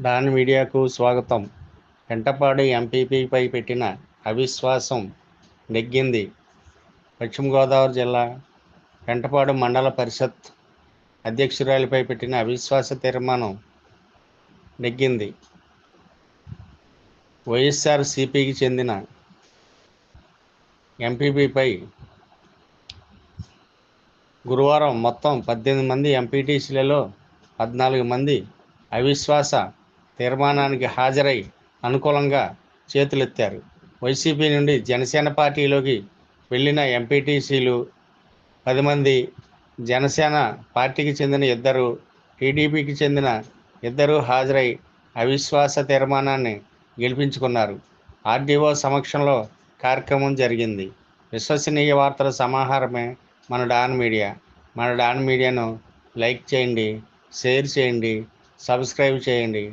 Don మీడియాకు స్వాగతం. ఎంటపాడు ఎంపీపీపై పెట్టిన అవిశ్వాసం నెగ్గింది. పశ్చిమ గోదావరి జిల్లా ఎంటపాడు మండల పరిషత్ అధ్యక్షురాలిపై పెట్టిన అవిశ్వాస తీర్మానం నెగ్గింది. వైఎస్ఆర్ సిపికి చెందిన ఎంపీపీపై గురువారం మొత్తం పద్దెనిమిది మంది ఎంపీటీసీలలో పద్నాలుగు మంది అవిశ్వాస తీర్మానానికి హాజరై అనుకూలంగా చేతులెత్తారు. వైసీపీ నుండి జనసేన పార్టీలోకి వెళ్ళిన ఎంపీటీసీలు పది మంది జనసేన పార్టీకి చెందిన ఇద్దరు టీడీపీకి చెందిన ఇద్దరు హాజరై అవిశ్వాస తీర్మానాన్ని గెలిపించుకున్నారు. ఆర్డీఓ సమక్షంలో కార్యక్రమం జరిగింది. విశ్వసనీయ వార్తల సమాహారమే మన డాన్ మీడియా. మన డాన్ మీడియాను లైక్ చేయండి షేర్ చేయండి సబ్స్క్రైబ్ చేయండి.